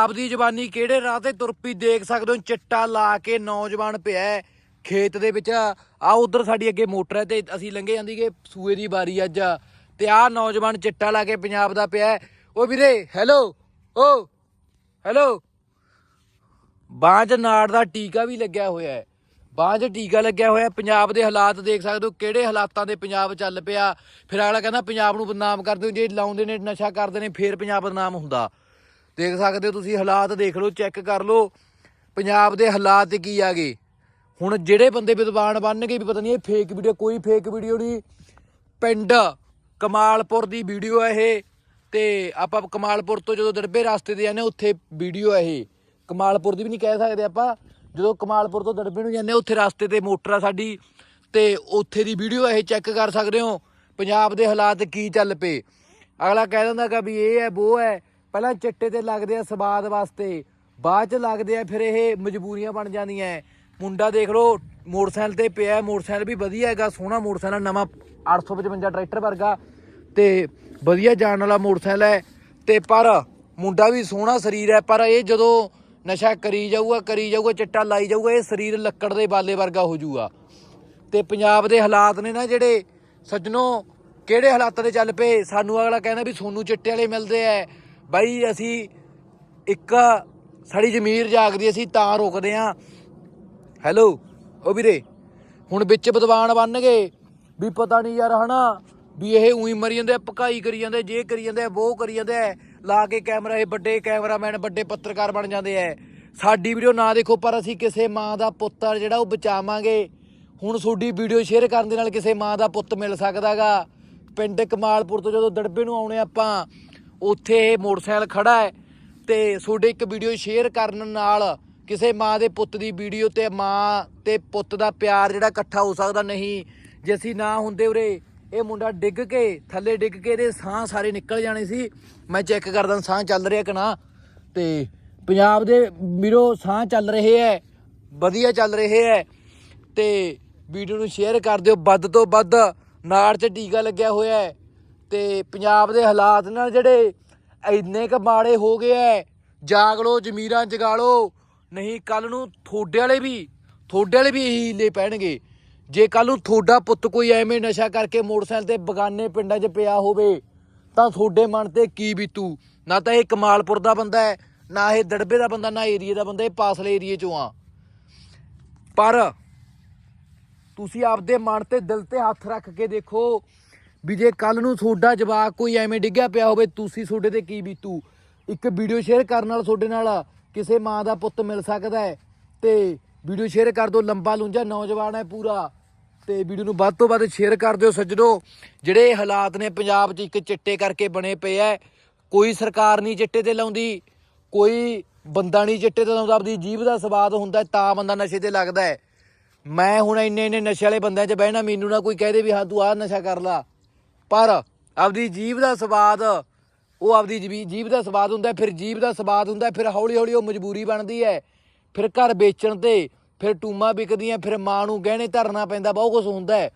ਆਪਦੀ ਜਵਾਨੀ ਕਿਹੜੇ ਰਾਹ ਤੇ ਤੁਰ ਪਈ ਦੇਖ ਸਕਦੇ ਹੋ? ਚਿੱਟਾ ਲਾ ਕੇ ਨੌਜਵਾਨ ਪਿਆ ਖੇਤ ਦੇ ਵਿੱਚ। ਆ ਉਧਰ ਸਾਡੀ ਅੱਗੇ ਮੋਟਰ ਹੈ ਤੇ ਅਸੀਂ ਲੰਘੇ ਜਾਂਦੀ ਕਿ ਸੂਏ ਦੀ ਵਾਰੀ ਅੱਜ। ਤੇ ਆ ਨੌਜਵਾਨ ਚਿੱਟਾ ਲਾ ਕੇ ਪੰਜਾਬ ਦਾ ਪਿਆ ਹੈ। ਓ ਵੀਰੇ ਹੈਲੋ ਓ ਹੈਲੋ ਬਾਂਹ 'ਚ ਨਾੜ ਦਾ ਟੀਕਾ ਵੀ ਲੱਗਿਆ ਹੋਇਆ ਹੈ। ਬਾਂਹ 'ਚ ਟੀਕਾ ਲੱਗਿਆ ਹੋਇਆ ਪੰਜਾਬ ਦੇ ਹਾਲਾਤ ਦੇਖ ਸਕਦੇ ਹੋ ਕਿਹੜੇ ਹਾਲਾਤਾਂ ਦੇ ਪੰਜਾਬ ਚੱਲ ਪਿਆ। ਫਿਰ ਅਗਲਾ ਕਹਿੰਦਾ, ਪੰਜਾਬ ਨੂੰ ਬਦਨਾਮ ਕਰਦੇ ਹੋ, ਜੇ ਲਾਉਂਦੇ ਨੇ, ਨਸ਼ਾ ਕਰਦੇ ਨੇ, ਫੇਰ ਪੰਜਾਬ ਬਦਨਾਮ ਹੁੰਦਾ। ਦੇਖ ਸਕਦੇ ਹੋ ਤੁਸੀਂ ਹਾਲਾਤ ਦੇਖ ਲਓ ਚੈੱਕ ਕਰ ਲਓ। ਪੰਜਾਬ ਦੇ ਹਾਲਾਤ ਕੀ ਆ ਗਏ? ਹੁਣ ਜਿਹੜੇ ਬੰਦੇ ਵਿਦਵਾਨ ਬਣਨਗੇ ਵੀ ਪਤਾ ਨਹੀਂ ਇਹ ਫੇਕ ਵੀਡੀਓ ਕੋਈ ਫੇਕ ਵੀਡੀਓ ਨਹੀਂ ਪਿੰਡ ਕਮਾਲਪੁਰ ਦੀ ਵੀਡੀਓ ਹੈ ਇਹ। ਤੇ ਆਪਾਂ ਕਮਾਲਪੁਰ ਤੋਂ ਜਦੋਂ ਦੜਬੇ ਰਸਤੇ ਤੇ ਜਾਂਦੇ ਹਾਂ, ਉੱਥੇ ਵੀਡੀਓ ਹੈ ਇਹ। ਕਮਾਲਪੁਰ ਦੀ ਵੀ ਨਹੀਂ ਕਹਿ ਸਕਦੇ ਆਪਾਂ। ਜਦੋਂ ਕਮਾਲਪੁਰ ਤੋਂ ਦੜਬੇ ਨੂੰ ਜਾਂਦੇ ਉੱਥੇ ਰਸਤੇ ਤੇ ਮੋਟਰ ਆ ਸਾਡੀ। ਤੇ ਉੱਥੇ ਦੀ ਵੀਡੀਓ ਇਹ ਚੈੱਕ ਕਰ ਸਕਦੇ ਹੋ। ਪੰਜਾਬ ਦੇ ਹਾਲਾਤ ਕੀ ਚੱਲ ਪਏ। ਅਗਲਾ ਕਹਿ ਦਿੰਦਾ ਕਿ ਵੀ ਇਹ ਹੈ ਉਹ ਹੈ। ਪਹਿਲਾਂ ਚਿੱਟੇ ਤੇ ਲੱਗਦੇ ਆ ਸਵਾਦ ਵਾਸਤੇ, ਬਾਅਦ ਚ ਲੱਗਦੇ ਆ ਫਿਰ ਇਹ ਮਜਬੂਰੀਆਂ ਬਣ ਜਾਂਦੀਆਂ ਮੁੰਡਾ ਦੇਖ ਲਓ, ਮੋਟਰਸਾਈਕਲ ਤੇ ਪਿਆ, ਮੋਟਰਸਾਈਕਲ ਵੀ ਵਧੀਆ ਹੈਗਾ, ਸੋਹਣਾ ਮੋਟਰਸਾਈਕਲ ਨਵਾਂ 855 ਟਰੈਕਟਰ ਵਰਗਾ ਤੇ ਵਧੀਆ ਜਾਣ ਵਾਲਾ ਮੋਟਰਸਾਈਕਲ ਹੈ ਤੇ ਪਰ ਮੁੰਡਾ ਵੀ ਸੋਹਣਾ ਸਰੀਰ ਹੈ ਪਰ ਇਹ ਜਦੋਂ ਨਸ਼ਾ ਕਰੀ ਜਾਊਗਾ ਕਰੀ ਜਾਊਗਾ, ਚਿੱਟਾ ਲਾਈ ਜਾਊਗਾ, ਇਹ ਸਰੀਰ ਲੱਕੜ ਦੇ ਬਾਲੇ ਵਰਗਾ ਹੋ ਜਾਊਗਾ। ਤੇ ਪੰਜਾਬ ਦੇ ਹਾਲਾਤ ਨੇ ਨਾ ਜਿਹੜੇ, ਸੱਜਣੋ, ਕਿਹੜੇ ਹਾਲਾਤਾਂ ਦੇ ਚੱਲ ਪਏ? ਸਾਨੂੰ ਅਗਲਾ ਕਹਿੰਦਾ ਵੀ ਸੋਨੂੰ ਚਿੱਟੇ ਵਾਲੇ ਮਿਲਦੇ ਐ। ਬਾਈ ਅਸੀਂ ਇੱਕ ਸਾਡੀ ਜ਼ਮੀਰ ਜਾਗਦੀ ਅਸੀਂ ਤਾਂ ਰੁਕਦੇ ਆ ਹੈਲੋ ਉਹ ਵੀਰੇ, ਹੁਣ ਵਿੱਚ ਵਿਦਵਾਨ ਬਣ ਗਏ। ਵੀ ਪਤਾ ਨਹੀਂ ਯਾਰ ਹਨਾ, ਵੀ ਇਹ ਉਹੀ ਮਰੀ ਜਾਂਦੇ ਪਕਾਈ ਕਰੀ ਜਾਂਦੇ ਜੇ ਕਰੀ ਜਾਂਦੇ ਆ ਉਹ ਕਰੀ ਜਾਂਦੇ ਆ। ਲਾ ਕੇ ਕੈਮਰਾ, ਇਹ ਵੱਡੇ ਕੈਮਰਾਮੈਨ, ਵੱਡੇ ਪੱਤਰਕਾਰ ਬਣ ਜਾਂਦੇ ਆ। ਸਾਡੀ ਵੀਡੀਓ ਨਾ ਦੇਖੋ, ਪਰ ਅਸੀਂ ਕਿਸੇ ਮਾਂ ਦਾ ਪੁੱਤਰ ਜਿਹੜਾ ਉਹ ਬਚਾਵਾਂਗੇ। ਹੁਣ ਤੁਹਾਡੀ ਵੀਡੀਓ ਸ਼ੇਅਰ ਕਰਨ ਦੇ ਨਾਲ ਕਿਸੇ ਮਾਂ ਦਾ ਪੁੱਤ ਮਿਲ ਸਕਦਾਗਾ। ਪਿੰਡ ਕਮਾਲਪੁਰ ਤੋਂ ਜਦੋਂ ਦੜਬੇ ਨੂੰ ਆਉਣੇ ਆਪਾਂ ਉੱਥੇ ਇਹ ਮੋਟਰਸਾਈਕਲ ਖੜਾ ਹੈ ਤੇ ਤੁਹਾਡੇ ਇੱਕ ਵੀਡੀਓ ਸ਼ੇਅਰ ਕਰਨ ਨਾਲ ਕਿਸੇ ਮਾਂ ਦੇ ਪੁੱਤ ਦੀ ਵੀਡੀਓ ਤੇ ਮਾਂ ਤੇ ਪੁੱਤ ਦਾ ਪਿਆਰ ਜਿਹੜਾ ਇਕੱਠਾ ਹੋ ਸਕਦਾ ਨਹੀਂ, ਜੇ ਅਸੀਂ ਨਾ ਹੁੰਦੇ ਉਰੇ। ਇਹ ਮੁੰਡਾ ਡਿੱਗ ਕੇ, ਥੱਲੇ ਡਿੱਗ ਕੇ ਇਹਦੇ ਸਾਹ ਸਾਰੇ ਨਿਕਲ ਜਾਣੇ ਸੀ। ਮੈਂ ਚੈੱਕ ਕਰਦਾ ਸਾਹ ਚੱਲ ਰਿਹਾ ਕਿ ਨਾ। ਤੇ ਪੰਜਾਬ ਦੇ ਵੀਰੋ, ਸਾਹ ਚੱਲ ਰਹੇ ਐ ਵਧੀਆ ਚੱਲ ਰਹੇ ਐ ਤੇ ਵੀਡੀਓ ਨੂੰ ਸ਼ੇਅਰ ਕਰ ਦਿਓ। ਵੱਧ ਤੋਂ ਵੱਧ ਨਾੜ 'ਚ ਟੀਕਾ ਲੱਗਿਆ ਹੋਇਆ ਹੈ। ਤੇ ਪੰਜਾਬ ਦੇ ਹਾਲਾਤ ਨਾਲ ਜਿਹੜੇ ਇੰਨੇ ਕ ਮਾੜੇ ਹੋ ਗਏ ਐ, ਜਾਗ ਲੋ ਜ਼ਮੀਰਾਂ ਜਗਾ ਲੋ ਨਹੀਂ ਕੱਲ ਨੂੰ ਥੋੜੇ ਵਾਲੇ ਵੀ ਥੋੜੇ ਵਾਲੇ ਵੀ ਇਹੀ ਲੈ ਪੈਣਗੇ। ਜੇ ਕੱਲ ਨੂੰ ਥੋੜਾ ਪੁੱਤ ਕੋਈ ਐਵੇਂ ਨਸ਼ਾ ਕਰਕੇ ਮੋਟਰਸਾਈਕਲ ਤੇ ਬਗਾਨੇ ਪਿੰਡਾਂ 'ਚ ਪਿਆ ਹੋਵੇ, ਤਾਂ ਤੁਹਾਡੇ ਮਨ ਤੇ ਕੀ ਬੀਤੂ? ਨਾ ਤਾਂ ਇਹ ਕਮਾਲਪੁਰ ਦਾ ਬੰਦਾ ਹੈ ਨਾ ਇਹ ਦੜਬੇ ਦਾ ਬੰਦਾ, ਨਾ ਏਰੀਏ ਦਾ ਬੰਦਾ, ਇਹ ਪਾਸਲੇ ਏਰੀਏ 'ਚੋਂ ਆ। ਪਰ ਤੁਸੀਂ ਆਪਦੇ ਮਨ ਤੇ ਦਿਲ ਤੇ ਹੱਥ ਰੱਖ ਕੇ ਦੇਖੋ ਵੀ ਜੇ ਕੱਲ ਨੂੰ ਤੁਹਾਡਾ ਜਵਾਕ ਕੋਈ ਐਵੇਂ ਡਿੱਗਿਆ ਪਿਆ ਹੋਵੇ, ਤੁਸੀਂ ਤੁਹਾਡੇ ਤੇ ਕੀ ਬੀਤੂ? ਇੱਕ ਵੀਡੀਓ ਸ਼ੇਅਰ ਕਰਨ ਨਾਲ ਤੁਹਾਡੇ ਨਾਲ ਕਿਸੇ ਮਾਂ ਦਾ ਪੁੱਤ ਮਿਲ ਸਕਦਾ ਹੈ। ਤੇ ਵੀਡੀਓ ਸ਼ੇਅਰ ਕਰ ਦਿਓ, ਲੰਬਾ ਲੁੰਜਾ ਨੌਜਵਾਨ ਹੈ ਪੂਰਾ। ਤੇ ਵੀਡੀਓ ਨੂੰ ਵੱਧ ਤੋਂ ਵੱਧ ਸ਼ੇਅਰ ਕਰ ਦਿਓ, ਸੱਜਣੋ। ਜਿਹੜੇ ਹਾਲਾਤ ਨੇ ਪੰਜਾਬ 'ਚ ਇੱਕ ਚਿੱਟੇ ਕਰਕੇ ਬਣੇ ਪਏ ਐ ਕੋਈ ਸਰਕਾਰ ਨਹੀਂ ਚਿੱਟੇ ਤੇ ਲਾਉਂਦੀ, ਕੋਈ ਬੰਦਾ ਨਹੀਂ ਚਿੱਟੇ ਤੇ ਲਾਉਂਦਾ, ਆਪਦੀ ਜੀਭ ਦਾ ਸਵਾਦ ਹੁੰਦਾ ਤਾਂ ਬੰਦਾ ਨਸ਼ੇ ਤੇ ਲੱਗਦਾ ਹੈ। ਮੈਂ ਹੁਣ ਇੰਨੇ ਇੰਨੇ ਨਸ਼ੇ ਵਾਲੇ ਬੰਦਿਆਂ 'ਚ ਬਹਿਣਾ, ਮੈਨੂੰ ਨਾ ਕੋਈ ਕਹਦੇ ਵੀ ਹਾਂ, ਤੂੰ ਆਹ ਨਸ਼ਾ ਕਰ ਲਾ। ਪਰ ਆਪਦੀ ਜੀਭ ਦਾ ਸਵਾਦ, ਉਹ ਆਪਦੀ ਜੀਭ- ਦਾ ਸਵਾਦ ਹੁੰਦਾ, ਫਿਰ ਜੀਭ ਦਾ ਸਵਾਦ ਹੁੰਦਾ, ਫਿਰ ਹੌਲੀ ਹੌਲੀ ਉਹ ਮਜਬੂਰੀ ਬਣਦੀ ਹੈ। ਫਿਰ ਘਰ ਵੇਚਣ ਤੇ ਫਿਰ ਟੂਮਾ ਵਿਕਦੀਆਂ, ਫਿਰ ਮਾਂ ਨੂੰ ਗਹਿਣੇ ਧਰਨਾ ਪੈਂਦਾ, ਬਹੁਤ ਕੁਝ ਹੁੰਦਾ ਹੈ।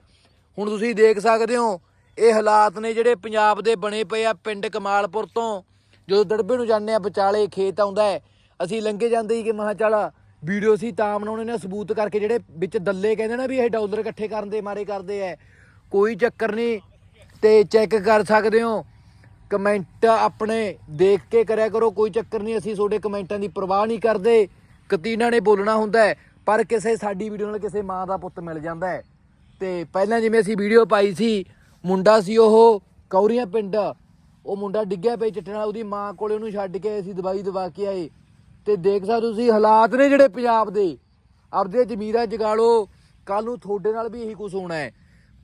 ਹੁਣ ਤੁਸੀਂ ਦੇਖ ਸਕਦੇ ਹੋ, ਇਹ ਹਾਲਾਤ ਨੇ ਜਿਹੜੇ ਪੰਜਾਬ ਦੇ ਬਣੇ ਪਏ ਆ ਪਿੰਡ ਕਮਾਲਪੁਰ ਤੋਂ। ਜਦੋਂ ਦੜਬੇ ਨੂੰ ਜਾਂਦੇ ਆ, ਵਿਚਾਲੇ ਖੇਤ ਆਉਂਦਾ ਹੈ, ਅਸੀਂ ਲੰਘੇ ਜਾਂਦੇ ਹੀ ਕਿ ਮਹਾ ਚਲ ਵੀਡੀਓ ਸੀ ਤਾਂ ਬਣਾਉਣੇ ਨੇ, ਸਬੂਤ ਕਰਕੇ ਜਿਹੜੇ ਵਿੱਚ ਦੱਲੇ ਕਹਿੰਦੇ ਨਾ ਵੀ ਇਹ ਡਾਲਰ ਇਕੱਠੇ ਕਰਨ ਦੇ ਮਾਰੇ ਕਰਦੇ ਐ ਕੋਈ ਚੱਕਰ ਨਹੀਂ ਤੇ ਚੈੱਕ ਕਰ ਸਕਦੇ ਹੋ। ਕਮੈਂਟ ਆਪਣੇ ਦੇਖ ਕੇ ਕਰਿਆ ਕਰੋ, ਕੋਈ ਚੱਕਰ ਨਹੀਂ, ਅਸੀਂ ਤੁਹਾਡੇ ਕਮੈਂਟਾਂ ਦੀ ਪਰਵਾਹ ਨਹੀਂ ਕਰਦੇ। ਕਤੀਨਾ ਨੇ ਬੋਲਣਾ ਹੁੰਦਾ ਪਰ ਕਿਸੇ ਸਾਡੀ ਵੀਡੀਓ ਨਾਲ ਕਿਸੇ ਮਾਂ ਦਾ ਪੁੱਤ ਮਿਲ ਜਾਂਦਾ ਹੈ। ਤੇ ਪਹਿਲਾਂ ਜਿਵੇਂ ਅਸੀਂ ਵੀਡੀਓ ਪਾਈ ਸੀ, ਮੁੰਡਾ ਸੀ ਉਹ ਕੌਰੀਆਂ ਪਿੰਡ। ਉਹ ਮੁੰਡਾ ਡਿੱਗਿਆ ਪਿਆ ਚਿੱਟੇ ਨਾਲ, ਉਹਦੀ ਮਾਂ ਕੋਲੇ ਉਹਨੂੰ ਛੱਡ ਕੇ ਅਸੀਂ ਦਵਾਈ ਦਵਾ ਕੇ ਆਏ। ਤੇ ਦੇਖ ਸਕਦੇ ਤੁਸੀਂ, ਹਾਲਾਤ ਨੇ ਜਿਹੜੇ ਪੰਜਾਬ ਦੇ। ਆਪਦੇ ਜ਼ਮੀਰਾਂ ਜਗਾਲੋ ਕੱਲ ਨੂੰ ਤੁਹਾਡੇ ਨਾਲ ਵੀ ਇਹੀ ਕੁਝ ਹੋਣਾ ਹੈ।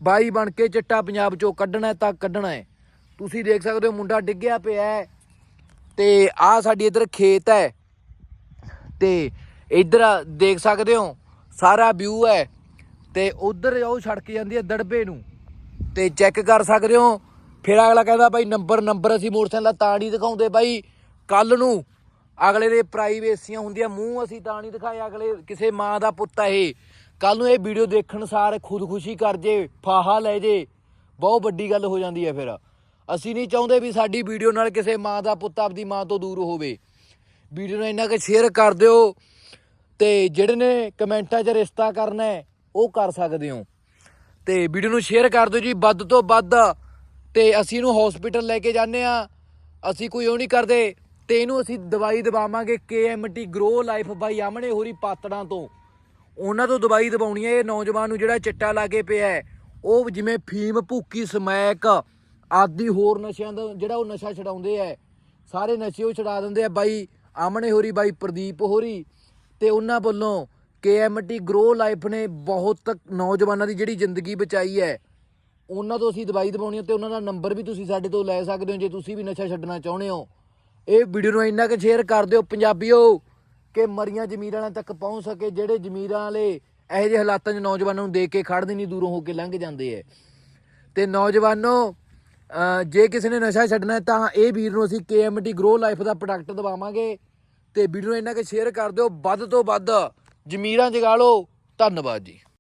ਬਾਈ ਬਣ ਕੇ ਚਿੱਟਾ ਪੰਜਾਬ ਚੋਂ ਕੱਢਣਾ ਤਾਂ ਕੱਢਣਾ ਹੈ। ਤੁਸੀਂ ਦੇਖ ਸਕਦੇ ਹੋ ਮੁੰਡਾ ਡਿੱਗਿਆ ਪਿਆ ਹੈ। ਤੇ ਆਹ ਸਾਡੀ ਇੱਧਰ ਖੇਤ ਹੈ। ਤੇ ਇੱਧਰ ਦੇਖ ਸਕਦੇ ਹੋ, ਸਾਰਾ ਵਿਊ ਹੈ। ਤੇ ਉਧਰ ਉਹ ਸੜਕ ਜਾਂਦੀ ਹੈ ਦੜਬੇ ਨੂੰ। ਤੇ ਚੈੱਕ ਕਰ ਸਕਦੇ ਹੋ, ਫਿਰ ਅਗਲਾ ਕਹਿੰਦਾ ਬਾਈ ਨੰਬਰ ਨੰਬਰ ਅਸੀਂ ਮੋਟਰਸਾਈਕਲ ਦਾ ਤਾਂ ਨਹੀਂ ਦਿਖਾਉਂਦੇ ਬਾਈ। ਕੱਲ ਨੂੰ ਅਗਲੇ ਦੇ ਪ੍ਰਾਈਵੇਸੀਆਂ ਹੁੰਦੀਆਂ, ਮੂੰਹ ਅਸੀਂ ਤਾਂ ਨਹੀਂ ਦਿਖਾਏ ਅਗਲੇ ਕਿਸੇ ਮਾਂ ਦਾ ਪੁੱਤ ਆ ਇਹ। ਕੱਲ ਨੂੰ ਇਹ ਵੀਡੀਓ ਦੇਖਣ ਸਾਰ ਖੁਦਕੁਸ਼ੀ ਕਰ ਜੇ, ਫਾਹਾ ਲੈ ਜੇ। ਬਹੁਤ ਵੱਡੀ ਗੱਲ ਹੋ ਜਾਂਦੀ ਹੈ ਫਿਰ। ਅਸੀਂ ਨਹੀਂ ਚਾਹੁੰਦੇ ਵੀ ਸਾਡੀ ਵੀਡੀਓ ਨਾਲ ਕਿਸੇ ਮਾਂ ਦਾ ਪੁੱਤ ਆਪਦੀ ਮਾਂ ਤੋਂ ਦੂਰ ਹੋਵੇ। ਵੀਡੀਓ ਨੂੰ ਇੰਨਾ ਕਿ ਸ਼ੇਅਰ ਕਰ ਦਿਓ ਤੇ ਜਿਹੜੇ ਨੇ ਕਮੈਂਟਾਂ 'ਚ ਰਿਸ਼ਤਾ ਕਰਨਾ ਉਹ ਕਰ ਸਕਦੇ ਹੋ। ਤੇ ਵੀਡੀਓ ਨੂੰ ਸ਼ੇਅਰ ਕਰ ਦਿਓ ਜੀ, ਵੱਧ ਤੋਂ ਵੱਧ। ਤੇ ਅਸੀਂ ਇਹਨੂੰ ਹਸਪੀਟਲ ਲੈ ਕੇ ਜਾਂਦੇ ਆ ਅਸੀਂ ਕੋਈ ਉਹ ਨਹੀਂ ਕਰਦੇ। ਤੇ ਇਹਨੂੰ ਅਸੀਂ ਦਵਾਈ ਦਵਾਵਾਂਗੇ KMT ਗਰੋ ਲਾਈਫ ਬਾਈ ਆਮਣੇ ਹੋਰੀ ਪਾਤੜਾਂ ਤੋਂ। ਉਹਨਾਂ ਤੋਂ ਦਵਾਈ ਦਵਾਉਣੀ ਹੈ, ਇਹ ਨੌਜਵਾਨ ਨੂੰ ਜਿਹੜਾ ਚਿੱਟਾ ਲਾ ਕੇ ਪਿਆ ਹੈ, ਉਹ ਜਿਵੇਂ ਫੀਮ, ਭੁੱਕੀ, ਸਮੈਕ ਆਦਿ ਹੋਰ ਨਸ਼ਿਆਂ ਦਾ, ਜਿਹੜਾ ਉਹ ਨਸ਼ਾ ਛਡਾਉਂਦੇ ਐ ਸਾਰੇ ਨਸ਼ੇ ਉਹ ਛਡਾ ਦਿੰਦੇ ਆ ਬਾਈ ਆਮਣੇ ਹੋਰੀ, ਬਾਈ ਪ੍ਰਦੀਪ ਹੋਰੀ ਤੇ ਉਹਨਾਂ ਵੱਲੋਂ KMT ਗਰੋ ਲਾਈਫ ਨੇ ਬਹੁਤ ਨੌਜਵਾਨਾਂ ਦੀ ਜਿਹੜੀ ਜ਼ਿੰਦਗੀ ਬਚਾਈ ਹੈ, ਉਹਨਾਂ ਤੋਂ ਅਸੀਂ ਦਵਾਈ ਦਵਾਉਣੀ ਹੈ ਤੇ ਉਹਨਾਂ ਦਾ ਨੰਬਰ ਵੀ ਤੁਸੀਂ ਸਾਡੇ ਤੋਂ ਲੈ ਸਕਦੇ ਹੋ, ਜੇ ਤੁਸੀਂ ਵੀ ਨਸ਼ਾ ਛੱਡਣਾ ਚਾਹੁੰਦੇ ਹੋ। ਇਹ ਵੀਡੀਓ ਨੂੰ ਇੰਨਾ ਕੁ ਸ਼ੇਅਰ ਕਰ ਦਿਓ ਪੰਜਾਬੀਓ। ਕਿ ਮਰੀਆਂ ਜ਼ਮੀਰ ਵਾਲਿਆਂ ਤੱਕ ਪਹੁੰਚ ਸਕੇ, ਜਿਹੜੇ ਜ਼ਮੀਰਾਂ ਵਾਲੇ ਇਹੋ ਜਿਹੇ ਹਾਲਾਤਾਂ 'ਚ ਨੌਜਵਾਨਾਂ ਨੂੰ ਦੇਖ ਕੇ ਖੜਦੇ ਨਹੀਂ, ਦੂਰੋਂ ਹੋ ਕੇ ਲੰਘ ਜਾਂਦੇ ਐ ਤੇ ਨੌਜਵਾਨੋ ਜੇ ਕਿਸੇ ਨੇ ਨਸ਼ਾ ਛੱਡਣਾ ਹੈ ਤਾਂ ਇਹ ਵੀਰ ਨੂੰ ਅਸੀਂ KMT ਗਰੋ ਲਾਈਫ ਦਾ ਪ੍ਰੋਡਕਟ ਦਵਾਵਾਂਗੇ। ਤੇ ਵੀਡੀਓ ਨੂੰ ਇੰਨਾ ਕਿ ਸ਼ੇਅਰ ਕਰ ਦਿਓ, ਵੱਧ ਤੋਂ ਵੱਧ ਜ਼ਮੀਰਾਂ ਜਗਾ ਲਓ। ਧੰਨਵਾਦ ਜੀ।